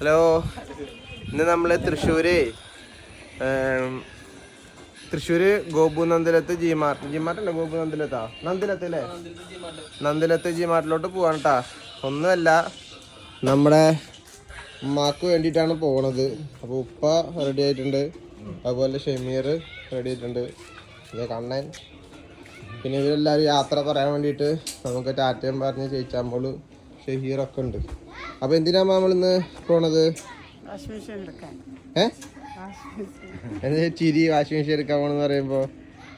Hello. ഇന്ന് നമ്മൾ Thrissur Thrissur Gopu Nandilath G mart. G mart അല്ലേ ഗോപു നന്ദിലത്താ നന്ദിലത്ത് അല്ലേ നന്ദിലത്ത് ജി മാർട്ടിലോട്ട് പോവാണ് കേട്ടാ ഒന്നുമല്ല നമ്മുടെ ഉമ്മാക്ക് വേണ്ടിയിട്ടാണ് പോണത്. അപ്പോൾ ഉപ്പ റെഡി ആയിട്ടുണ്ട്. അതുപോലെ ഷെമീർ റെഡി ആയിട്ടുണ്ട്. ഇത് കണ്ണൻ. പിന്നെ ഇവരെല്ലാവരും യാത്ര പറയാൻ വേണ്ടിയിട്ട് നമുക്ക് ടാറ്റയും പറഞ്ഞ് ചേച്ചാമ്പോൾ ഷഹീറൊക്കെ ഉണ്ട്. അപ്പോൾ എന്തിനാ നമ്മളിന്ന് പോണത്? വാഷിംഗ് മെഷീൻ എടുക്കാൻ. ഏ? വാഷിംഗ് മെഷീൻ എന്താ ചിരി വാഷിംഗ് മെഷീൻ എടുക്കാൻ പോണെന്ന് പറയുമ്പോൾ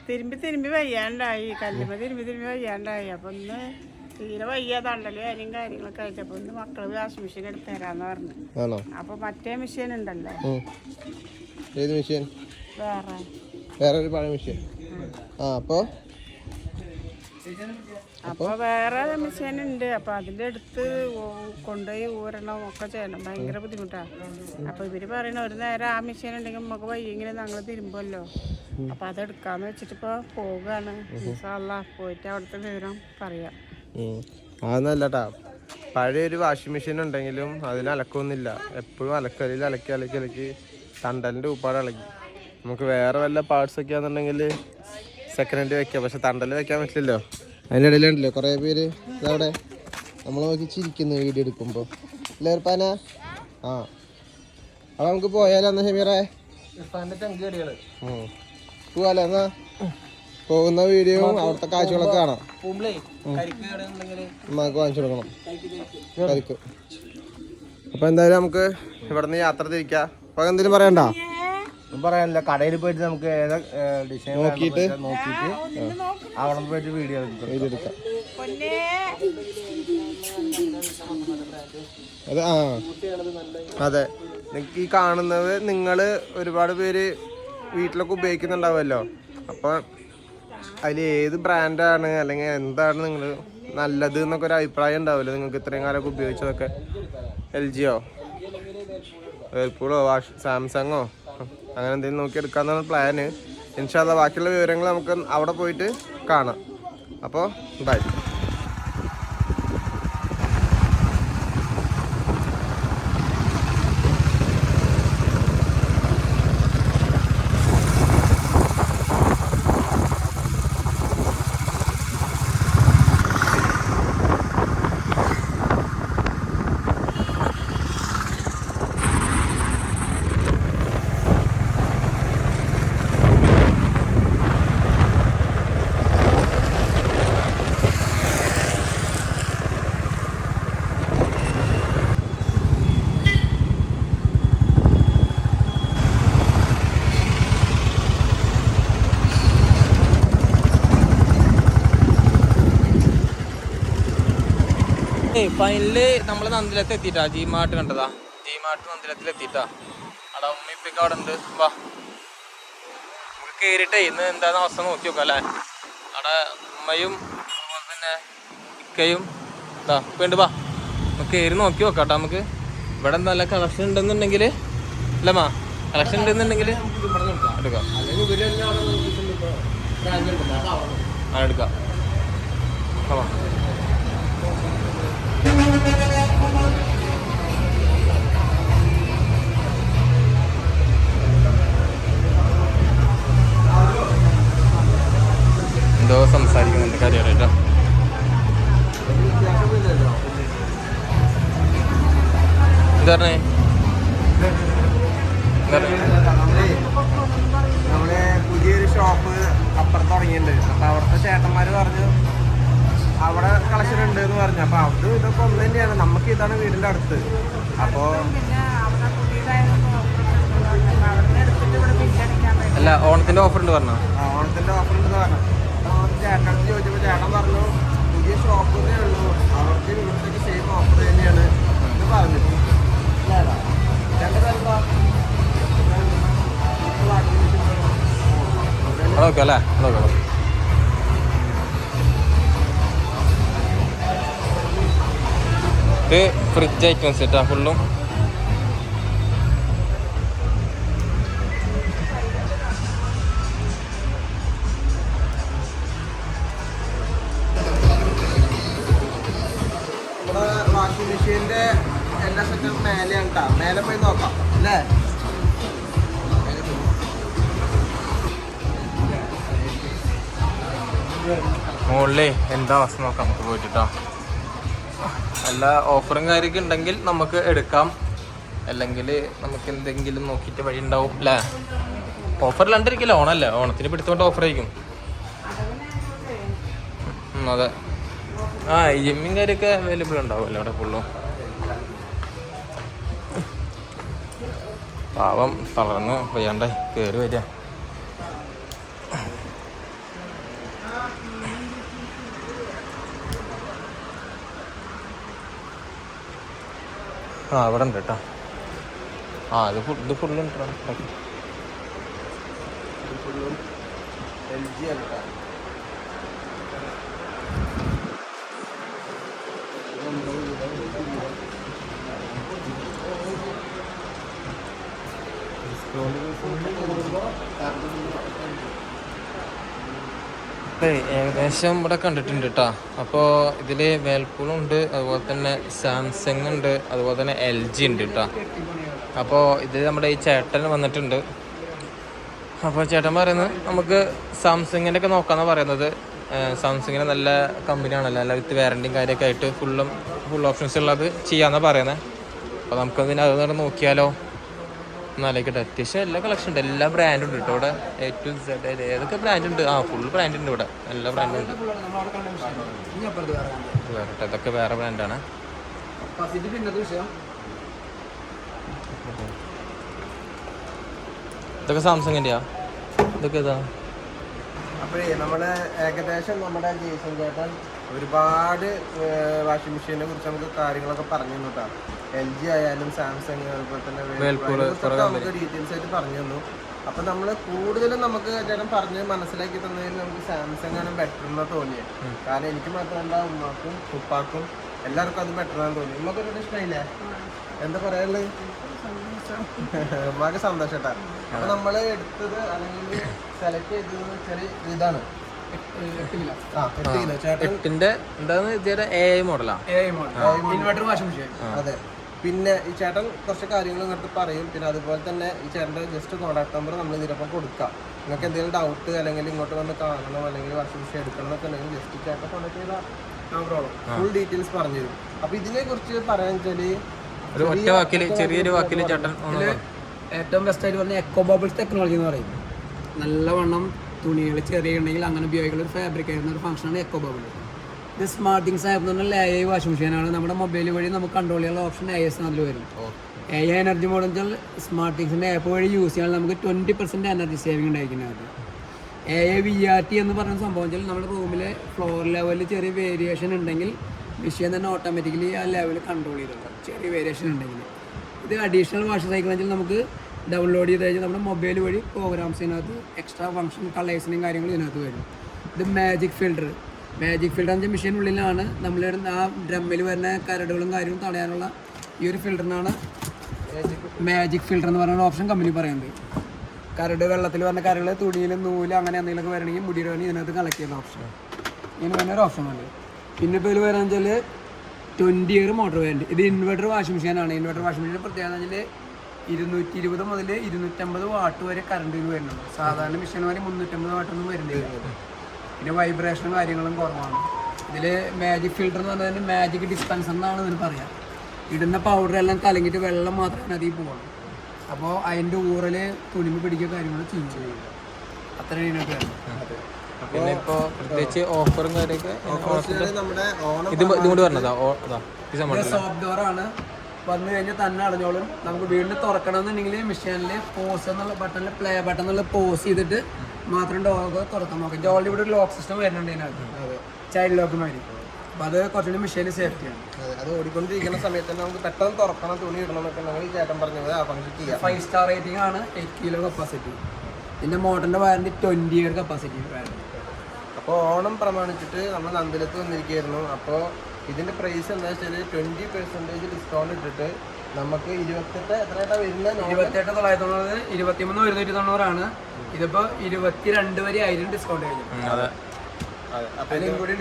തിരുമ്പി തിരുമ്പി വയ്യാണ്ടായി. കല്ലുമ്മ തിരുമ്പി തിരുമ്പി വയ്യാണ്ടായി. അപ്പൊ ഒന്ന് തീരെ വയ്യ തണ്ടൽ കാര്യം കാര്യങ്ങളൊക്കെ ആയിട്ട്. അപ്പൊ ഒന്ന് മക്കൾ വാഷിംഗ് മെഷീൻ എടുത്ത് തരാന്ന് പറഞ്ഞു. ആണോ? അപ്പൊ മറ്റേ മെഷീൻ ഉണ്ടല്ലോ. ഏത് മെഷീൻ വേറെ. വേറെ ഒരു പഴയ മെഷീൻ ആ അപ്പോൾ അപ്പൊ വേറെ മെഷീൻ ഉണ്ട് അപ്പൊ അതിന്റെ അടുത്ത് കൊണ്ടുപോയി ഊരണം ഒക്കെ ചെയ്യണം. ഭയങ്കര ബുദ്ധിമുട്ടാ. അപ്പൊ ഇവർ പറയണ ഒരു നേരം ആ മെഷീൻ ഉണ്ടെങ്കിൽ നമുക്ക് വയ്യെങ്കിലും ഞങ്ങൾ തിരുമ്പല്ലോ അപ്പൊ അതെടുക്കാന്ന് വെച്ചിട്ട് ഇപ്പൊ പോവുകയാണ്. പോയിട്ട് അവിടുത്തെ വിവരം പറയാം. അതൊന്നല്ലട്ടാ പഴയ ഒരു വാഷിംഗ് മെഷീൻ ഉണ്ടെങ്കിലും അതിന് അലക്കൊന്നുമില്ല. എപ്പോഴും അലക്കലിൽ അലക്കി അലക്കി അലക്കി തണ്ടലിന്റെ ഉപ്പാട് ഇളകി. നമുക്ക് വേറെ വല്ല പാർട്സ് ഒക്കെ ആണെന്നുണ്ടെങ്കിൽ സെക്കൻഡ് വെക്കാം. പക്ഷെ തണ്ടൽ വെക്കാൻ പറ്റില്ലല്ലോ. അതിന്റെ ഇടയിലുണ്ടല്ലോ കുറേ പേര്. അവിടെ നമ്മൾ നോക്കി ചിരിക്കുന്നു വീഡിയോ എടുക്കുമ്പോൾ അല്ലേ പാന ആ. അപ്പോൾ നമുക്ക് പോയാലോ എന്നാ ഷമീറേ. പോവാലോ എന്നാ? പോകുന്ന വീഡിയോയും അവിടുത്തെ കാഴ്ചകളൊക്കെ കാണാം. നമുക്ക് വാങ്ങിച്ചു കൊടുക്കണം. കരിക്ക് അപ്പൊ എന്തായാലും നമുക്ക് ഇവിടെ നിന്ന് യാത്ര തിരിക്കാം. അപ്പൊ എന്തെങ്കിലും പറയണ്ട? പറയാനില്ല. കടയിൽ പോയിട്ട് നമുക്ക് ഏതാ ഡിസൈൻ നോക്കിയിട്ട്? നോക്കിയിട്ട് അവിടെ പോയിട്ട് വീഡിയോ എടുക്കും. വീഡിയോ എടുക്കാം പൊന്നേ. അത് ആ. അതെ. നിങ്ങൾക്ക് ഈ കാണുന്നത് നിങ്ങൾ ഒരുപാട് പേര് വീട്ടിലൊക്കെ ഉപയോഗിക്കുന്നുണ്ടാവുമല്ലോ. അപ്പോൾ അതിൽ ഏത് ബ്രാൻഡാണ് അല്ലെങ്കിൽ എന്താണ് നിങ്ങൾ നല്ലത് എന്നൊക്കെ ഒരു അഭിപ്രായം ഉണ്ടാവുമല്ലോ. നിങ്ങൾക്ക് ഇത്രയും കാലമൊക്കെ ഉപയോഗിച്ചതൊക്കെ. എൽ ജിയോ വേൾപൂളോ? വാഷ് സാംസങ്ങോ? അങ്ങനെ എന്തെങ്കിലും നോക്കി എടുക്കാന്നാണ് പ്ലാന് ഇൻഷാല്ല ബാക്കിയുള്ള വിവരങ്ങൾ നമുക്ക് അവിടെ പോയിട്ട് കാണാം. അപ്പോൾ ബൈ ഫൈനൽ നമ്മൾ നന്ദിലത്ത് എത്തിട്ടാ ജി മാർട്ട് കണ്ടതാ. ജി മാർട്ട് നന്ദിലത്തിൽ എത്തിട്ടാ അവിടെ ഉമ്മിപ്പൊക്കെ അവിടെ ഉണ്ട് വാ. നമുക്ക് കേറിട്ടേ ഇന്ന് എന്താന്ന് അവസ്ഥ നോക്കി നോക്കാം അല്ലേ? അവിടെ ഉമ്മയും അതുപോലെ തന്നെ ഇക്കയും ഇതാ വേണ്ട വാ. നമുക്ക് കയറി നോക്കി നോക്കാം കേട്ടോ നമുക്ക്. ഇവിടെ നല്ല കളക്ഷൻ ഉണ്ടെന്നുണ്ടെങ്കിൽ അല്ലേ മാ? കളക്ഷൻ ഉണ്ടെന്നുണ്ടെങ്കിൽ എടുക്കാം. ആ എടുക്കാം. പറഞ്ഞേ നമ്മൾ പുതിയൊരു ഷോപ്പ് അപ്പുറത്ത് തുടങ്ങിയിട്ടുണ്ട്. അപ്പൊ അവിടുത്തെ ചേട്ടന്മാര് പറഞ്ഞു അവിടെ കളക്ഷൻ ഉണ്ട് എന്ന് പറഞ്ഞു. അപ്പൊ അത് ഇതൊക്കെ ഒന്ന് തന്നെയാണ്. നമുക്ക് ഇതാണ് വീടിന്റെ അടുത്ത്. അപ്പോ അവിടെ അവിടെ അല്ല ഓണത്തിന്റെ ഓഫർ ഉണ്ട് പറഞ്ഞോ? നോക്കാം അല്ലേ നോക്കാം. ഇത് ഫ്രിഡ്ജ് ഐറ്റംസ് കേട്ടോ ഫുള്ളും മുകളിലേ എന്താ അവസ്ഥ നോക്കാം. നമുക്ക് പോയിട്ടാ നല്ല ഓഫറും കാര്യമൊക്കെ ഉണ്ടെങ്കിൽ നമുക്ക് എടുക്കാം. അല്ലെങ്കിൽ നമുക്ക് എന്തെങ്കിലും നോക്കിയിട്ട് വഴി ഉണ്ടാവും അല്ലേ ഓഫർ ഇല്ലാണ്ടിരിക്കില്ല ഓണല്ലേ? ഓണത്തിന് പിടിച്ചോണ്ട് ഓഫർ ആയിരിക്കും. അതെ. ആ ജിമ്മും കാര്യമൊക്കെ അവൈലബിൾ ഉണ്ടാവുമല്ലോ അവിടെ ഫുള്ളും പാവം തളർന്ന് വയ്യാണ്ടേ കയറി വരിക. ആ അവിടെ ഉണ്ട് കേട്ടോ ആ ഫുൾ ഇത് ഫുള്ള് ഉണ്ട് എൽ ജി ആണ് കേട്ടോ ഏകദേശം ഇവിടെ കണ്ടിട്ടുണ്ട് കേട്ടോ അപ്പോൾ ഇതിൽ ഉണ്ട് അതുപോലെ തന്നെ സാംസങ് ഉണ്ട് അതുപോലെ തന്നെ എൽ ജി ഉണ്ട് കേട്ടോ അപ്പോൾ ഇത് നമ്മുടെ ഈ ചേട്ടൻ വന്നിട്ടുണ്ട്. അപ്പോൾ ചേട്ടൻ പറയുന്നത് നമുക്ക് സാംസങ്ങിന്റെ ഒക്കെ നോക്കാമെന്ന് പറയുന്നത്. സാംസങ്ങിന് നല്ല കമ്പനിയാണല്ലോ നല്ല വിത്ത് വാറണ്ടിയും കാര്യമൊക്കെ ആയിട്ട് ഫുള്ളും ഫുൾ ഓപ്ഷൻസ് ഉള്ളത് ചെയ്യാമെന്നാണ് പറയുന്നത് അപ്പോൾ നമുക്കതിന് അത് നോക്കിയാലോ. എന്നാലേക്കട്ടെ അത്യാവശ്യം എല്ലാ കളക്ഷൻ ഉണ്ട്. എല്ലാ ബ്രാൻഡും ഉണ്ട് കേട്ടോ ഇവിടെ എ ടു സെഡ് ഏതൊക്കെ ബ്രാൻഡ് ഉണ്ട്? ആ ഫുൾ ബ്രാൻഡ് ഉണ്ട് ഇവിടെ. എല്ലാ ബ്രാൻഡും ഉണ്ട്. വേറെ ഇതൊക്കെ വേറെ ബ്രാൻഡാണ് ഇതൊക്കെ സാംസങ്ങിന്റെയാ ഇതൊക്കെ ഇതാ അപ്പോഴേ നമ്മൾ ഏകദേശം നമ്മുടെ ജേസൺ ചേട്ടൻ ഒരുപാട് വാഷിംഗ് മെഷീനെ കുറിച്ച് നമുക്ക് കാര്യങ്ങളൊക്കെ പറഞ്ഞു തന്നു കേട്ടോ എൽ ജി ആയാലും സാംസങ് അതുപോലെ തന്നെ നമുക്ക് ഡീറ്റെയിൽസ് ആയിട്ട് പറഞ്ഞു തന്നു. അപ്പൊ നമ്മൾ കൂടുതലും നമുക്ക് ചേട്ടൻ പറഞ്ഞ് മനസ്സിലാക്കി തന്നതിൽ നമുക്ക് സാംസങ് ആണ് ബെറ്റർ എന്ന് തോന്നിയത് കാരണം എനിക്ക് മാത്രമല്ല ഉമ്മാക്കും ഉപ്പാക്കും എല്ലാവർക്കും അത് ബെറ്റർ ആണെന്ന് തോന്നി ഉമ്മക്കൊരു ഇഷ്ടമായില്ലേ എന്താ പറയാനുള്ളത്? ഉമ്മാക്ക് സന്തോഷം കേട്ടാ അപ്പൊ നമ്മൾ എടുത്തത് അല്ലെങ്കിൽ സെലക്ട് ചെയ്തത് ചെറിയ ഇതാണ്. ആ എന്താന്ന് എ ഐ മോഡലാ ഇൻവെർട്ടർ വാഷിംഗ് മെഷീൻ അതെ. പിന്നെ ഈ ചേട്ടൻ കുറച്ച് കാര്യങ്ങൾ ഇങ്ങോട്ട് പറയും. പിന്നെ അതുപോലെ തന്നെ ഈ ചേട്ടന്റെ ജസ്റ്റ് കോൺടാക്ട് നമ്പർ നമ്മൾ ഇതിനൊപ്പം കൊടുക്കാം. നിങ്ങൾക്ക് എന്തെങ്കിലും ഡൗട്ട് അല്ലെങ്കിൽ ഇങ്ങോട്ട് വന്ന് കാണണം അല്ലെങ്കിൽ വാഷിംഗ് മെഷീൻ എടുക്കണം എന്നൊക്കെ ഉണ്ടെങ്കിൽ ജസ്റ്റ് ചേട്ടൻ കോൺടാക്ട് ചെയ്താൽ ഫുൾ ഡീറ്റെയിൽസ് പറഞ്ഞു തരും അപ്പോൾ ഇതിനെ കുറിച്ച് പറയാൻ വെച്ചാൽ ഒരു ഒറ്റ വാക്കിൽ ചെറിയൊരു വാക്കിൽ ചേട്ടൻ. ഏറ്റവും ബെസ്റ്റ് ആയിട്ട് പറഞ്ഞ എക്കോ ബബിൾസ് ടെക്നോളജി എന്ന് പറയും നല്ലവണ്ണം തുണികൾ ചെറിയ ഉണ്ടെങ്കിൽ അങ്ങനെ ഉപയോഗിക്കുന്ന ഒരു ഫാബ്രിക് ആയിരുന്ന. ഒരു ഫംഗ്ഷനാണ് എക്കോ ബബിൾ ഇത് സ്മാർട്ട് തിങ്സ് ആപ്പ് എന്ന് പറഞ്ഞാൽ എ ഐ വാഷിംഗ് മെഷീനാണ് നമ്മുടെ മൊബൈൽ വഴി നമുക്ക് കൺട്രോൾ ചെയ്യാനുള്ള ഓപ്ഷൻ ഐ എസ് അതിൽ വരും. എ ഐ എനർജി മോഡ് വെച്ചാൽ സ്മാർട്ട് തിങ്സിന്റെ ആപ്പ് വഴി യൂസ് ചെയ്യാൻ നമുക്ക് ട്വന്റി പെർസെന്റ് എനർജി സേവിങ് ഉണ്ടായിരിക്കുന്നത് A I V R T എന്ന് പറയുന്ന സംഭവം വെച്ചാൽ നമ്മുടെ റൂമിലെ ഫ്ലോർ ലെവലിൽ ചെറിയ വേരിയേഷൻ ഉണ്ടെങ്കിൽ മെഷീൻ തന്നെ ഓട്ടോമാറ്റിക്കലി ആ ലെവൽ കൺട്രോൾ ചെയ്തോളാം. ചെറിയ വേരിയേഷൻ ഉണ്ടെങ്കിൽ. ഇത് അഡീഷണൽ വാഷ് സൈക്കിൾ വെച്ചാൽ നമുക്ക് ഡൗൺലോഡ് ചെയ്ത് കഴിഞ്ഞാൽ നമ്മുടെ മൊബൈൽ വഴി പ്രോഗ്രാംസിനകത്ത് എക്സ്ട്രാ ഫംഗ്ഷൻ കളേഴ്സിനും കാര്യങ്ങളും ഇതിനകത്ത് വരും. ഇത് മാജിക് ഫിൽഡർ മാജിക് ഫിൽഡർ എന്ന മെഷീനുള്ളിലാണ് നമ്മൾ ആ ഡ്രമ്മിൽ വരുന്ന കരടുകളും കാര്യങ്ങളും തടയാനുള്ള ഈ ഒരു ഫിൽറ്ററിനാണ് മാജിക് ഫിൽറ്റർ എന്ന് പറയുന്ന ഓപ്ഷൻ കമ്പനി പറയുന്നത്. കരട് വെള്ളത്തിൽ വരുന്ന കരകൾ തുണിയിൽ നൂൽ അങ്ങനെ എന്തെങ്കിലുമൊക്കെ വരണമെങ്കിൽ മുടിയുടെ വേണമെങ്കിൽ ഇതിനകത്ത് കളക്ട് ചെയ്യുന്ന ഓപ്ഷൻ ഇങ്ങനെ വരുന്ന ഒരു ഓപ്ഷൻ ഉണ്ട്. പിന്നെ ഇപ്പോൾ ഇതിൽ വരാന്ന് വെച്ചാൽ ട്വന്റി ഇയർ മോട്ടർ വേണ്ടി ഇത് ഇൻവെർട്ടർ വാഷിംഗ് മെഷീനാണ് ഇൻവെർട്ടർ വാഷിംഗ് മെഷീന്റെ പ്രത്യേകത വെച്ചാൽ ഇരുന്നൂറ്റി ഇരുപത് മുതൽ ഇരുന്നൂറ്റമ്പത് വാട്ട് വരെ കറണ്ട് ഇതിൽ വരുന്നുണ്ട്. സാധാരണ മെഷീന്മാർ മുന്നൂറ്റമ്പത് വാട്ടൊന്നും വരുന്നില്ല. പിന്നെ വൈബ്രേഷനും കാര്യങ്ങളും കുറവാണ്. ഇതിൽ മാജിക് ഫിൽറ്റർ എന്ന് പറഞ്ഞാൽ മാജിക് ഡിസ്പെൻസർ എന്നാണ് ഇതിന് പറയാം. ഇടുന്ന പൗഡർ എല്ലാം കലങ്ങിയിട്ട് വെള്ളം മാത്രമേ അതിൽ പോകണം അപ്പോൾ അതിന്റെ ഊറൽ തുണിമ പിടിക്കുക കാര്യങ്ങൾ ചെയ്യും അത്രയും ഇതിനകത്ത് വരുന്നത്. പിന്നെ ഇപ്പോ പ്രത്യേകിച്ച് ഓഫറും കാര്യമൊക്കെ നമ്മുടെ ഓണം ഇത് ഇതും കൂടി പറഞ്ഞതാ സോഫ്റ്റ് ഡോറാണ് വന്നു കഴിഞ്ഞാൽ തന്നെ അടഞ്ഞോളും. നമുക്ക് വീണ്ടും തുറക്കണമെന്നുണ്ടെങ്കിൽ മെഷീനിൽ പോസ് എന്നുള്ള ബട്ടണിൽ പ്ലേ ബട്ടൺ എന്നുള്ള പോസ് ചെയ്തിട്ട് മാത്രം ഡോർ തുറക്കാൻ നോക്കാം. ജോളി ഇവിടെ ഒരു ലോക്ക് സിസ്റ്റം വരുന്നുണ്ട് ഇതിനകത്ത്. ചൈൽഡ് ലോക്ക് മാതിരി. അപ്പോൾ അത് കുറച്ചുകൂടി മെഷീൻ സേഫ്റ്റിയാണ് അതെ, അത് ഓടിക്കൊണ്ടിരിക്കുന്ന സമയത്ത് തന്നെ നമുക്ക് പെട്ടെന്ന് തുറക്കണം തുണി ഇടണം എന്നൊക്കെ ചേട്ടൻ പറഞ്ഞത് ആ ഫംഗ്ഷൻ ചെയ്യാം. ഫൈവ് സ്റ്റാർ റേറ്റിംഗ് ആണ്. എയ്റ്റ് കിലോ കപ്പാസിറ്റി ഇതിന്റെ മോട്ടറിന്റെ warranty twenty year capacity warranty അപ്പോൾ ഓണം പ്രമാണിച്ചിട്ട് നമ്മൾ നന്ദിലത്ത് വന്നിരിക്കുകയായിരുന്നു. അപ്പോൾ ഇതിന്റെ പ്രൈസ് എന്താ വെച്ചാൽ ട്വന്റി പെർസെന്റേജ് ഡിസ്കൗണ്ട് ഇട്ടിട്ട് നമുക്ക് ഇരുപത്തെട്ട് എത്രയായിട്ടാ വരുന്നത്? ഇരുപത്തെട്ട് തൊള്ളായിരത്തി തൊണ്ണൂറ് ഇരുപത്തിമൂന്ന് ഒരുന്നൂറ്റി തൊണ്ണൂറാണ് ഇതിപ്പോൾ ഇരുപത്തിരണ്ട് വരെ ആയിരം ഡിസ്കൗണ്ട് കഴിഞ്ഞു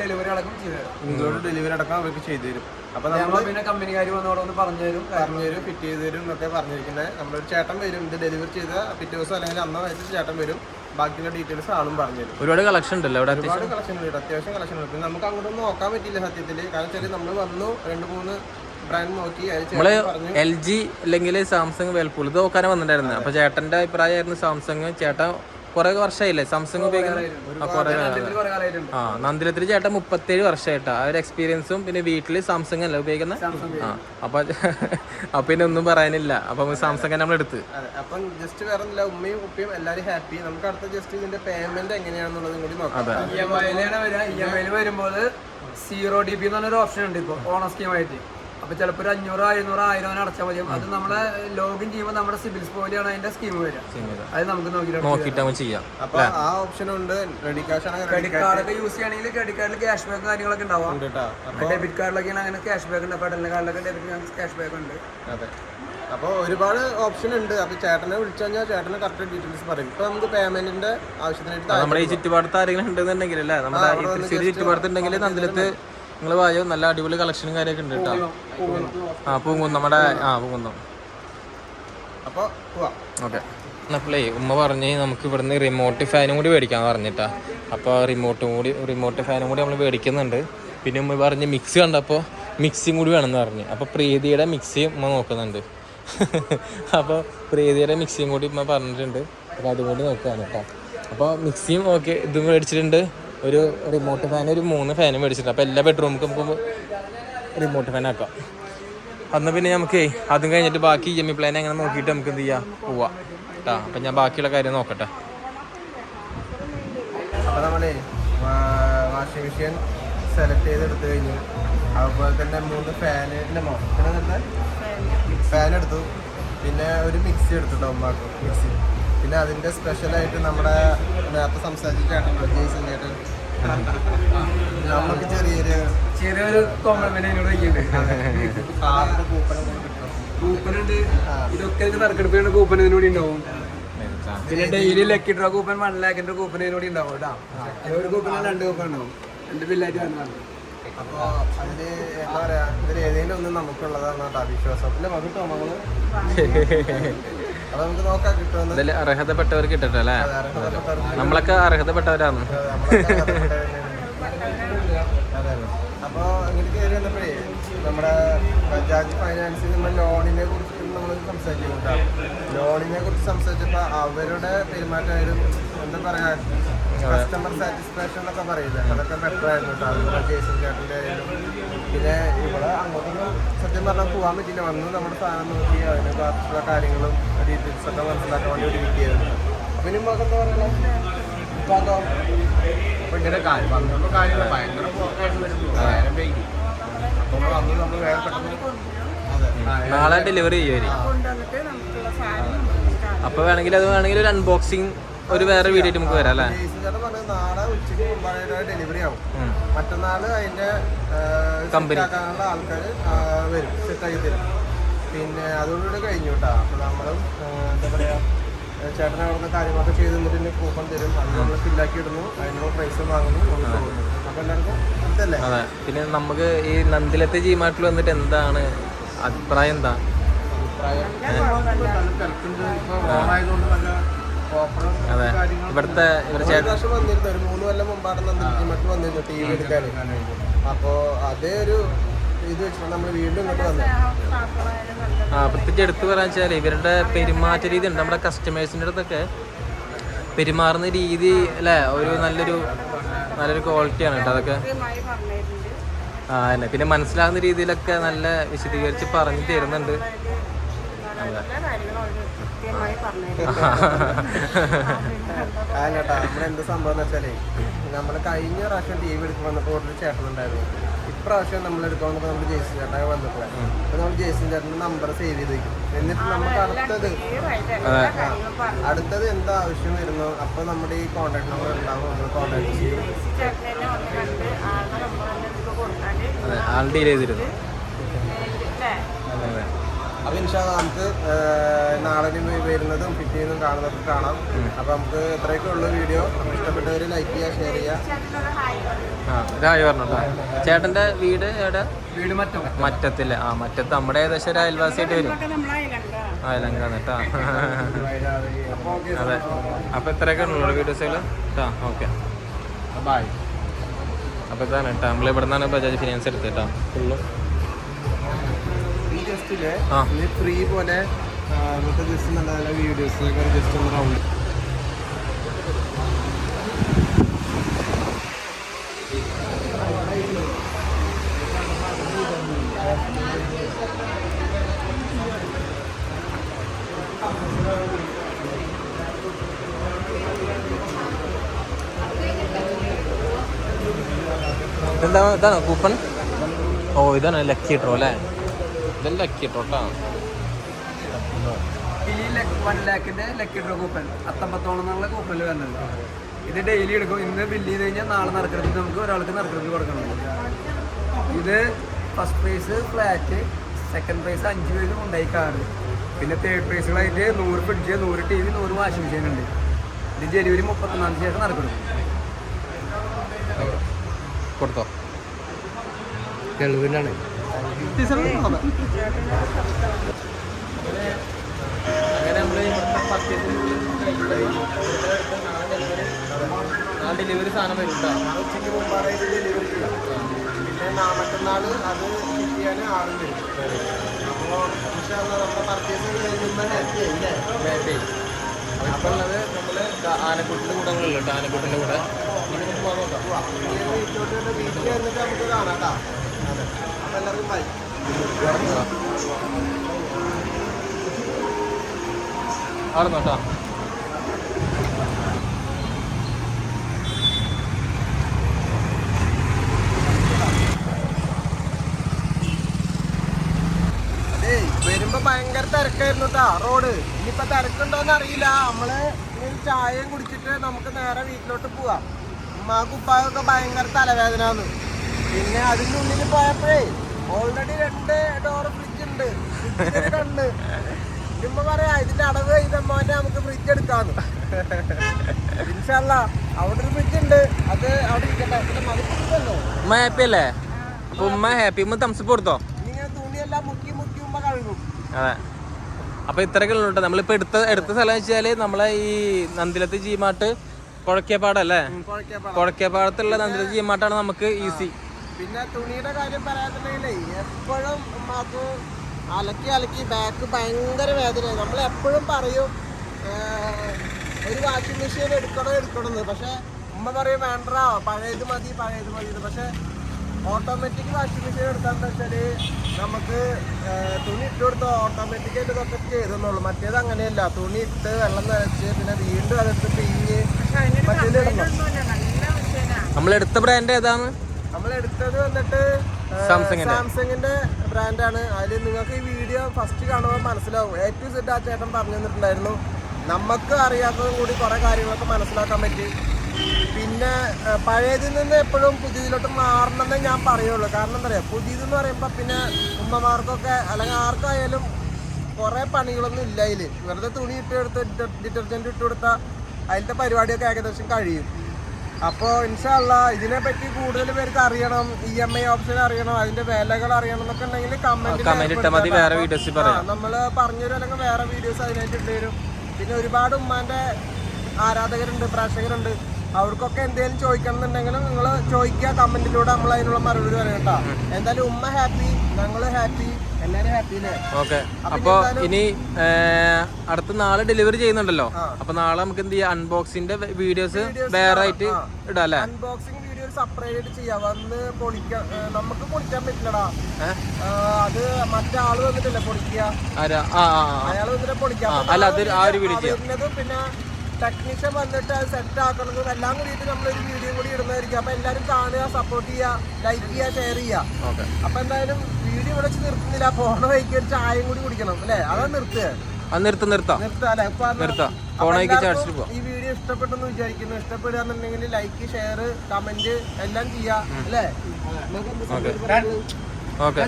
ഡെലിവറി അടക്കം ചെയ്തു തരാം. ഇങ്ങോട്ട് ഡെലിവറി അടക്കം അവർക്ക് ചെയ്തു തരും. അപ്പൊ നമ്മൾ പിന്നെ കമ്പനിക്കാർ വന്നോടെ ഒന്ന് പറഞ്ഞു തരും പറഞ്ഞു തരും ഫിറ്റ് ചെയ്ത് തരും എന്നൊക്കെ പറഞ്ഞിരിക്കുന്നത് നമ്മളൊരു ചേട്ടൻ വരും ഇത് ഡെലിവറി ചെയ്ത പിറ്റേ ദിവസം അല്ലെങ്കിൽ അന്ന വയസ്സിൽ ചേട്ടൻ വരും. ബാക്കിയുള്ള ഡീറ്റെയിൽസ് ആളും പറഞ്ഞു തരും ഒരുപാട് കളക്ഷൻ ഉണ്ടല്ലോ അവിടെ ഒരുപാട് കളക്ഷൻ ഉണ്ട്. അത്യാവശ്യം കളക്ഷൻ ഉണ്ട്. പിന്നെ നമുക്ക് അങ്ങോട്ടൊന്നും നോക്കാൻ പറ്റില്ല സത്യത്തിൽ. കാരണം വെച്ചാൽ നമ്മൾ വന്നു രണ്ട് മൂന്ന് ബ്രാൻഡ് നോക്കി നമ്മൾ എൽ ജി അല്ലെങ്കിൽ സാംസങ് വേൾപൂൾ ഇത് നോക്കാനാണ് വന്നിട്ടുണ്ടായിരുന്നു അപ്പൊ ചേട്ടന്റെ അഭിപ്രായമായിരുന്നു സാംസങ് ചേട്ടൻ കുറെ വർഷമായില്ലേ? സാംസങ് ഉപയോഗിക്കുന്നത് ആ, നന്ദിലത്തിൽ ചേട്ടൻ മുപ്പത്തേഴ് വർഷമായിട്ടാ. ആ ഒരു എക്സ്പീരിയൻസും പിന്നെ വീട്ടിൽ സാംസങ് അല്ലേ ഉപയോഗിക്കുന്നത് ആ അപ്പൊ അപ്പൊ പിന്നെ ഒന്നും പറയാനില്ല. അപ്പൊ സാംസങ് നമ്മൾ എടുത്ത്. അപ്പം ജസ്റ്റ് വേറെ ഉമ്മയും ഉപ്പയും എല്ലാരും ഹാപ്പി നമുക്ക് അടുത്ത ജസ്റ്റ് ഇതിന്റെ പേയ്മെന്റ് എങ്ങനെയാണെന്നുള്ളതും കൂടി നോക്കാം. ഇ എം ഐയിലാണ് വരിക. ഇ എം ഐയിൽ വരുമ്പോൾ സീറോ ഡി പി എന്ന് പറഞ്ഞൊരു ഓപ്ഷൻ ഉണ്ട് ഇപ്പോൾ ഓണ സ്കീമായിട്ട് അപ്പോൾ ചിലപ്പോൾ ഒരു അഞ്ഞൂറ് എഴുന്നൂറ് ആയിരം അങ്ങനെ അടച്ചാൽ മതി. അത് നമ്മളെ ലോഗിൻ ചെയ്യുമ്പോൾ നമ്മുടെ സിബിൽ സ്കോറിലാണ് അതിന്റെ സ്കീം വരിക. അത് നമുക്ക് നോക്കിയിട്ട് ചെയ്യാം. അപ്പൊ ആ ഓപ്ഷൻ ഉണ്ട്. ക്രെഡിറ്റ് ക്യാഷ് ആണെങ്കിൽ ക്രെഡിറ്റ് കാർഡൊക്കെ യൂസ് ചെയ്യണമെങ്കിൽ ക്രെഡിറ്റ് കാർഡിൽ ക്യാഷ് ബാക്ക് കാര്യങ്ങളൊക്കെ ഉണ്ടാവും ഡെബിറ്റ് കാർഡിലൊക്കെ അങ്ങനെ ക്യാഷ് ബാക്ക് ഉണ്ട്. അപ്പോൾ കാർഡിലൊക്കെ ഡെബിറ്റ് ക്യാഷ് ബാക്ക് ഉണ്ട്. അതെ. അപ്പോൾ ഒരുപാട് ഓപ്ഷൻ ഉണ്ട്. അപ്പോൾ ചേട്ടനെ വിളിച്ചു കഴിഞ്ഞാൽ ചേട്ടന് കറക്റ്റ് ഡീറ്റെയിൽസ് പറയും. ഇപ്പൊ നമുക്ക് പേയ്മെന്റിന്റെ ആവശ്യത്തിനായിട്ട് നമ്മുടെ ഈ ചുറ്റുപാടത്ത് ആരെങ്കിലും ഉണ്ടെന്നുണ്ടെങ്കിൽ അല്ലേ? നമ്മുടെ ചുറ്റുപാടത്തുണ്ടെങ്കിൽ തൃശ്ശൂർ ചുറ്റുപാടത്ത് ഉണ്ടെങ്കിൽ നന്ദിലത്ത് നിങ്ങൾ വായോ? നല്ല അടിപൊളി കളക്ഷനും കാര്യമൊക്കെ ഉണ്ട് കേട്ടോ. ആ പൂങ്കുന്നം. നമ്മുടെ ആ പൂങ്കുന്നം. അപ്പോൾ ഓക്കെ. അപ്പോളേ ഉമ്മ പറഞ്ഞ് നമുക്ക് ഇവിടുന്ന് റിമോട്ട് ഫാനും കൂടി മേടിക്കാൻ പറഞ്ഞിട്ടാ. അപ്പോൾ റിമോട്ടും കൂടി റിമോട്ട് ഫാനും കൂടി നമ്മൾ മേടിക്കുന്നുണ്ട്. പിന്നെ ഉമ്മ പറഞ്ഞ് മിക്സി കണ്ടപ്പോൾ മിക്സിയും കൂടി വേണമെന്ന് പറഞ്ഞു. അപ്പോൾ പ്രീതിയുടെ മിക്സിയും ഉമ്മ നോക്കുന്നുണ്ട്. അപ്പോൾ പ്രീതിയുടെ മിക്സിയും കൂടി ഉമ്മ പറഞ്ഞിട്ടുണ്ട്. അപ്പോൾ അതും കൂടി നോക്കുകയാണ് കേട്ടോ. അപ്പോൾ മിക്സിയും ഓക്കെ ഇതും മേടിച്ചിട്ടുണ്ട്. ഒരു റിമോട്ട് ഫാൻ ഒരു മൂന്ന് ഫാനും മേടിച്ചിട്ടുണ്ട്. അപ്പോൾ എല്ലാ ബെഡ്റൂമിലും നമുക്ക് റിമോട്ട് ഫാൻ ആക്കാം. അന്ന് പിന്നെ നമുക്ക് അതും കഴിഞ്ഞിട്ട് ബാക്കി ഇ എം ഐ പ്ലാൻ എങ്ങനെ നോക്കിയിട്ട് നമുക്ക് എന്ത് ചെയ്യാം? പോവാം. കേട്ടോ അപ്പം ഞാൻ ബാക്കിയുള്ള കാര്യം നോക്കട്ടെ. അപ്പോൾ നമ്മൾ വാഷിംഗ് മെഷീൻ സെലക്ട് ചെയ്തെടുത്തു കഴിഞ്ഞു. അതുപോലെ തന്നെ മൂന്ന് ഫാന് ഫാൻ എടുത്തു. പിന്നെ ഒരു മിക്സി എടുത്തു ഡോമാക്ക് മിക്സി പിന്നെ അതിന്റെ സ്പെഷ്യലായിട്ട് നമ്മുടെ നേരത്തെ സംസാരിച്ച ചേട്ടൻ ജെയ്സൺ ചേട്ടൻ. നമുക്ക് ചെറിയൊരു ചെറിയൊരു കോംപ്ലിമെന്റ് എന്നോട് വയ്ക്കുന്നുണ്ട്. ഉണ്ട് ഇതൊക്കെ ഇത് കൂപ്പൻ ഇതിനോട് ഉണ്ടാവും. പിന്നെ daily lucky draw coupon one ലാഖിന്റെ coupon ഇതിനോട് ഉണ്ടാവും കേട്ടോ. ഒരു കൂപ്പൺ രണ്ട് കൂപ്പൺ ഉണ്ടാവും. രണ്ട് ബില്ലായിട്ട് വന്നതാണ്. അപ്പോൾ അതിൽ എന്താ പറയുക ഇതിൽ ഏതെങ്കിലും ഒന്നും നമുക്കുള്ളതാണ് കേട്ടോ വിശ്വാസം ഇല്ല നമുക്ക് കിട്ടുമോ നമ്മൾ നമുക്ക് നോക്കാം ഇതിൽ അർഹതപ്പെട്ടവർക്ക് കിട്ടട്ടെ അല്ലേ നമ്മളൊക്കെ അർഹതപ്പെട്ടവരാണ്. അപ്പോൾ ഇങ്ങോട്ട് കയറി വന്നപ്പോഴേ നമ്മുടെ ബജാജ് ഫൈനാൻസിൽ നമ്മൾ ലോണിനെ കുറിച്ചിട്ട് നമ്മൾ സംസാരിക്കുന്നുണ്ട് ലോണിനെ കുറിച്ച് സംസാരിച്ചപ്പോൾ അവരുടെ പെരുമാറ്റമായാലും എന്താ പറയാ കസ്റ്റമർ സാറ്റിസ്ഫാക്ഷൻ എന്നൊക്കെ പറയില്ല? അതൊക്കെ ബെറ്റർ ആയിരുന്നു കേട്ടോ ജേസൺ ചേട്ടന്റെ ആയാലും. പിന്നെ ഇവിടെ അങ്ങോട്ടൊന്നും സത്യം പറഞ്ഞാൽ പോകാൻ പറ്റില്ല വന്ന് നമ്മുടെ സാധനം നോക്കി അതിനെ ബാധിച്ചുള്ള കാര്യങ്ങളും ഡീറ്റെയിൽസ് ഒക്കെ മനസ്സിലാക്കാൻ വേണ്ടി ഒരു ഇരിക്കുകയായിരുന്നു പിന്നെ നമുക്ക് എന്താ പറയുക ഇപ്പാക്കോ അപ്പോൾ ഇതിന്റെ കാര്യം വന്നപ്പോൾ കാര്യങ്ങൾ ഭയങ്കര പോക്കായിട്ട് വരുന്നു. നേരം വൈകി വന്ന് നമ്മൾ വേറെ പെട്ടെന്ന് അതെ നാളെ ഡെലിവറി ചെയ്യുമായിരിക്കും അപ്പൊ അപ്പോൾ വേണമെങ്കിൽ അത് വേണമെങ്കിൽ ഒരു അൺബോക്സിങ് ഒരു വേറെ വീഡിയോ നമുക്ക് വരാം അല്ലേ? നാളെ ഉച്ചയ്ക്ക് മുമ്പായിട്ട് ഡെലിവറി ആവും. മറ്റന്നാൾ അതിന്റെ കമ്പനി ആൾക്കാർ വരും. സെറ്റാക്കി തരും. പിന്നെ അതോടുകൂടി കഴിഞ്ഞു കേട്ടോ അപ്പോൾ നമ്മളും എന്താ പറയാ ചേട്ടൻ അവിടുന്ന് കാര്യങ്ങളൊക്കെ ചെയ്ത് തന്നിട്ട് കൂപ്പൺ തരും. അത് നമ്മൾ ഫില്ലാക്കി ഇടുന്നു. അതിനുള്ള പ്രൈസ് വാങ്ങുന്നു. അപ്പോൾ എല്ലാവർക്കും അടുത്തല്ലേ അതെ. പിന്നെ നമുക്ക് ഈ നന്ദിലത്തെ ജീമാട്ടിൽ വന്നിട്ട് എന്താണ് അഭിപ്രായം എന്താ? അതെ. ഇവിടുത്തെ ഇവരുടെ ഒരു ചേട്ടൻ പ്രാവശ്യം വന്നിരുന്നു. ഒരു മൂന്ന് കൊല്ലം മുമ്പാണ് നന്ദിമട്ട് വന്നിരുന്നു ടി വി എടുക്കാൻ അപ്പോൾ അതേ ഒരു ഇത് വെച്ചിട്ട് നമ്മൾ വീണ്ടും ഇങ്ങോട്ട് വന്നത്. പാപ്പറായാലും നല്ല ആ പ്രത്യേകിച്ച് എടുത്തു പറയാൻ വെച്ചാൽ ഇവരുടെ പെരുമാറ്റ രീതി ഉണ്ട്. നമ്മുടെ കസ്റ്റമേഴ്സിന്റെ അടുത്തൊക്കെ പെരുമാറുന്ന രീതി അല്ലേ? ഒരു നല്ലൊരു നല്ലൊരു ക്വാളിറ്റിയാണ് കേട്ടോ അതൊക്കെ. അല്ലേ പിന്നെ മനസ്സിലാകുന്ന രീതിയിലൊക്കെ നല്ല വിശദീകരിച്ച് പറഞ്ഞു തരുന്നുണ്ട്. അല്ലട്ടാ എന്ത് സംഭവം എന്ന് വെച്ചാലേ നമ്മൾ കഴിഞ്ഞ പ്രാവശ്യം ടി വി എടുക്കുമ്പോൾ വന്നപ്പോൾ ഒരു ചേട്ടനുണ്ടായിരുന്നു. ഇപ്രാവശ്യം നമ്മൾ എടുക്കാൻ വന്നപ്പോൾ നമ്മൾ ജേസൺ ചേട്ടനെ വന്നപ്പോൾ അപ്പോൾ നമ്മൾ ജേസൺ ചേട്ടന്റെ നമ്പർ സേവ് ചെയ്ത് വെക്കും. എന്നിട്ട് നമുക്ക് അടുത്തത് അടുത്തത് എന്താ ആവശ്യം വരുന്നു? അപ്പോൾ നമ്മുടെ ഈ കോണ്ടാക്ട് നമ്പർ ഉണ്ടാവും നമ്മൾ കോണ്ടാക്ട് ചെയ്യും. അതെ ആൾ ഡീൽ ചെയ്തിരുന്നു അപ്പോൾ ഇൻഷാ നമുക്ക് നാളെ വരുന്നതും പിറ്റേന്നും കാണുന്നതൊക്കെ കാണാം. അപ്പോൾ നമുക്ക് ഇത്രയൊക്കെ ഉള്ള വീഡിയോ. ഇഷ്ടപ്പെട്ടവര് ലൈക്ക് ചെയ്യുക ഷെയർ ചെയ്യുക. ഹായ് പറഞ്ഞോട്ടോ. ചേട്ടന്റെ വീട് എവിടെ? വീട് മറ്റോ. മറ്റത്തില്ല ആ മറ്റത്ത് നമ്മുടെ ഏകദേശം ഒരു അയൽവാസിയായിട്ട് വരും. ലങ്ക കേട്ടാ അതെ. അപ്പൊ ഇത്രയൊക്കെ ഉള്ളൂ വീഡിയോസുകൾ കേട്ടാ ഓക്കെ. ബൈ അപ്പൊ ഇതാണ് കേട്ടോ നമ്മൾ ഇവിടെ നിന്നാണ് ബജാജ് ഫിനാൻസ് എടുത്തത് കേട്ടോ ഫുള്ള് ഈ ജസ്റ്റിൽ ആ. ഫ്രീ പോലെ ഇന്നത്തെ ജസ്റ്റ് നല്ല നല്ല വീഡിയോസ് ജസ്റ്റ് ഒന്ന് റൗണ്ട് എന്താ ഇതാണോ കൂപ്പൺ? ഓ ഇതാണ് ലക്കി ഡ്രോ അല്ലേ? ഇതല്ല ലക്കി ഡ്രോ കേട്ടോ ഈ വൺ ലാക്കിന്റെ ലക്കി ഡ്രോ കൂപ്പൺ. പത്തൊമ്പത്തോളം എന്നുള്ള കൂപ്പണിൽ വരുന്നത് ഇത് ഡെയിലി എടുക്കും. ഇന്ന് ബില്ല് ചെയ്ത് കഴിഞ്ഞാൽ നാളെ നറുക്കെടുത്ത് നമുക്ക് ഒരാൾക്ക് നറുക്കെടുത്ത് കൊടുക്കണം. ഇത് first prize flat second prize അഞ്ച് പേരും ഉണ്ടായി കാറ് പിന്നെ തേർഡ് പ്രൈസുകളായിട്ട് നൂറ് ഫ്രിഡ്ജ് നൂറ് ടി വി നൂറ് വാഷിംഗ് മെഷീൻ ഉണ്ട്. ഇത് ജനുവരി മുപ്പത്തൊന്നാം തീയതി ശേഷം നടക്കണം കൊടുത്തോ? തെളിവിനാണ് ഡെലിവറി കൂടെ ആനക്കൂട്ടിന്റെ കൂടെ വീട്ടിൽ നമുക്ക് കാണാം കേട്ടോ എല്ലാവർക്കും ബൈ വരുമ്പോ ഭയങ്കര തിരക്കായിരുന്നു കേട്ടാ റോഡ്. ഇനിയിപ്പോ തിരക്കുണ്ടോന്ന് അറിയില്ല. നമ്മൾ ചായയും കുടിച്ചിട്ട് നമുക്ക് നേരെ വീട്ടിലോട്ട് പോവാം. ഉമ്മാക്ക് ഉപ്പാക്കൊക്കെ ഭയങ്കര തലവേദനയാണ് പിന്നെ അതിന്റെ ഉള്ളിൽ പോയപ്പോഴേ ഓൾറെഡി രണ്ട് ഡോർ ഫ്രിഡ്ജ് ഉണ്ട്. കണ്ട് ഇമ്മ പറയാ ഇതിന്റെ അടവ് ഇതമ്മോനെ നമുക്ക് ഫ്രിഡ്ജ് എടുക്കാന്ന്. ഇൻഷല്ല അവിടെ ഒരു ഫ്രിഡ്ജ് ഉണ്ട്. അത് അവിടെ ഇരിക്കട്ടെ. പിന്നെ മതിപ്പിച്ചല്ലോ ഉമ്മ ഹാപ്പി അല്ലേ? അപ്പൊ ഉമ്മ ഹാപ്പി ഉമ്മ തംസപ്പ് കൊടുത്തോ? ഇങ്ങനെ തുണിയെല്ലാം മുക്കി മുക്കി ഉമ്മ കഴുകും. അതെ. അപ്പൊ ഇത്രയൊക്കെ ഉള്ളൂ കേട്ടോ. നമ്മളിപ്പോ എടുത്ത എടുത്ത സ്ഥലം വെച്ചാൽ നമ്മളെ ഈ നന്ദിലത്ത് ജീമാട്ട് കുഴക്കേപ്പാടല്ലേ? കുഴക്കേപ്പാടത്തുള്ള നന്ദിലത്ത് ജീമാട്ടാണ് നമുക്ക് ഈസി പിന്നെ തുണിയുടെ കാര്യം പറയാത്തുണ്ടെങ്കിൽ എപ്പോഴും അത് അലക്കി അലക്കി ബാക്ക് ഭയങ്കര വേദന നമ്മൾ എപ്പോഴും പറയും ഒരു വാഷിംഗ് മെഷീൻ എടുക്കണോ എടുക്കണമെന്ന് പക്ഷേ ഉമ്മ പറയും വേണ്ട പഴയത് മതി പഴയത് മതി പക്ഷേ ഓട്ടോമാറ്റിക് വാഷിംഗ് മെഷീൻ എടുക്കാന്ന് വെച്ചാൽ നമുക്ക് തുണി ഇട്ട് കൊടുത്ത് ഓട്ടോമാറ്റിക്കായിട്ട് ഇതൊക്കെ ചെയ്തെന്നുള്ളൂ. മറ്റേത് അങ്ങനെയല്ല. തുണി ഇട്ട് വെള്ളം നനച്ച് പിന്നെ വീണ്ടും അതെടുത്ത് പിഞ്ഞ് മറ്റേത് നമ്മൾ എടുത്ത ബ്രാൻഡ് ഏതാണ് നമ്മൾ എടുത്തത് വന്നിട്ട് സാംസങ്ങിന്റെ. ബ്രാൻഡാണ് അതിൽ നിങ്ങൾക്ക് ഈ വീഡിയോ ഫസ്റ്റ് കാണുമ്പോൾ മനസ്സിലാവും. എ ടു സെറ്റ് ആ ചേട്ടൻ പറഞ്ഞു തന്നിട്ടുണ്ടായിരുന്നു. നമുക്ക് അറിയാത്തതും കൂടി കുറെ കാര്യങ്ങളൊക്കെ മനസ്സിലാക്കാൻ പറ്റി. പിന്നെ പഴയതിൽ നിന്ന് എപ്പോഴും പുതിയതിലോട്ട് മാറണമെന്നേ ഞാൻ പറയുള്ളൂ. കാരണം എന്താ പറയുക പുതിയതെന്ന് പറയുമ്പോൾ പിന്നെ ഉമ്മമാർക്കൊക്കെ അല്ലെങ്കിൽ ആർക്കായാലും കുറേ പണികളൊന്നും ഇല്ല അതിൽ വെറുതെ തുണി ഇട്ട് എടുത്ത് ഡിറ്റർജന്റ് ഇട്ട് കൊടുത്താൽ അതിലത്തെ പരിപാടിയൊക്കെ ഏകദേശം കഴിയും. അപ്പോൾ ഇൻഷാല്ല ഇതിനെ പറ്റി കൂടുതൽ പേർക്ക് അറിയണം ഇ എം ഐ ഓപ്ഷൻ അറിയണം അതിന്റെ വിലകൾ അറിയണം എന്നൊക്കെ ഉണ്ടെങ്കിൽ കമന്റ് ഇട്ടാൽ മതി വേറെ വീഡിയോസ് പറയാം. നമ്മൾ പറഞ്ഞുതരും അല്ലെങ്കിൽ വേറെ വീഡിയോസ് അതിനായിട്ട് ഇട്ടുതരും പിന്നെ ഒരുപാട് ഉമ്മാന്റെ ആരാധകരുണ്ട് പ്രേക്ഷകരുണ്ട്. അവർക്കൊക്കെ എന്തെങ്കിലും ചോദിക്കണം എന്നുണ്ടെങ്കിലും നിങ്ങൾ ചോദിക്കുക കമന്റിലൂടെ നമ്മൾ അതിനുള്ള മറുപടി പറയും കേട്ടോ. എന്തായാലും ഉമ്മ ഹാപ്പി ഞങ്ങൾ ഹാപ്പി ഓക്കെ. അപ്പൊ ഇനി അടുത്ത നാളെ ഡെലിവറി ചെയ്യുന്നുണ്ടല്ലോ. അപ്പൊ നാളെ നമുക്ക് എന്ത് ചെയ്യാം? അൺബോക്സിന്റെ വീഡിയോസ് വേറെ ആയിട്ട്. ഇടാം അല്ലേ? അൺബോക്സിംഗ് വീഡിയോ സെപ്പറേറ്റ് ചെയ്യാം. വന്ന് പൊളിക്കാൻ നമുക്ക് പൊളിക്കാൻ പറ്റില്ലടാ. അത് മറ്റാൾ വന്നിട്ടില്ല പൊളിക്കുക. അയാൾ വന്നിട്ട് പൊളിക്കാം. അല്ല, അത് ആ ഒരു വീഡിയോ പിന്നെ ടെക്നീഷ്യൻ വന്നിട്ട് അത് സെറ്റ് ആക്കണമെന്നും എല്ലാം കൂടിയിട്ട് നമ്മളൊരു വീഡിയോ കൂടി ഇടുന്നതായിരിക്കും. അപ്പൊ എല്ലാരും കാണുക സപ്പോർട്ട് ചെയ്യുക ലൈക്ക് ചെയ്യുക ഷെയർ ചെയ്യുക. അപ്പൊ എന്തായാലും വീഡിയോ ഇവിടെ വെച്ച് നിർത്തുന്നില്ല. ഫോൺ വഴിക്ക് ഒരു ചായയും കൂടി കുടിക്കണം അല്ലേ? അതാ നിർത്തുക. നിർത്ത നിർത്താം. ഈ വീഡിയോ ഇഷ്ടപ്പെട്ടെന്ന് വിചാരിക്കുന്നു. ഇഷ്ടപ്പെടുക ലൈക്ക് ഷെയർ കമന്റ് എല്ലാം ചെയ്യാം അല്ലേ? ഓക്കെ.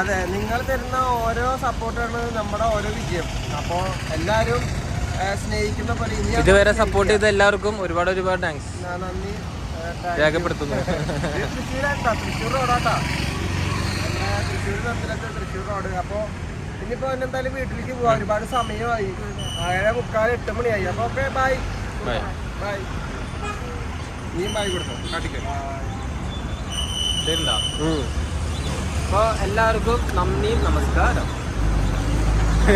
അതെ നിങ്ങൾ തരുന്ന ഓരോ സപ്പോർട്ടാണ് നമ്മുടെ ഓരോ വിജയം. അപ്പോൾ എല്ലാവരും ആ, സ്നേഹിക്കുന്ന പോലെ ഇനി ഇതുവരെ സപ്പോർട്ട് ചെയ്ത എല്ലാവർക്കും ഒരുപാട് ഒരുപാട് താങ്ക്സ് ഞാൻ നന്ദി. രേഖപ്പെടുത്തുന്നു. തൃശ്ശൂരാട്ടാ തൃശ്ശൂർ റോഡാട്ടാ. നമ്മുടെ തൃശ്ശൂർ നന്ദിലത്ത് തൃശ്ശൂർ റോഡ്. അപ്പോൾ ഇനിയിപ്പോൾ എന്തായാലും വീട്ടിലേക്ക് പോവാം. ഒരുപാട് സമയമായി. ഏഴ് മുക്കാൽ എട്ട് മണിയായി. അപ്പോൾ ഓക്കെ ബൈ. ബൈ. നീ ബൈ കൊടുത്തോ? കാട്ടിക്കോ. അപ്പോൾ എല്ലാവർക്കും നന്ദി നമസ്കാരം.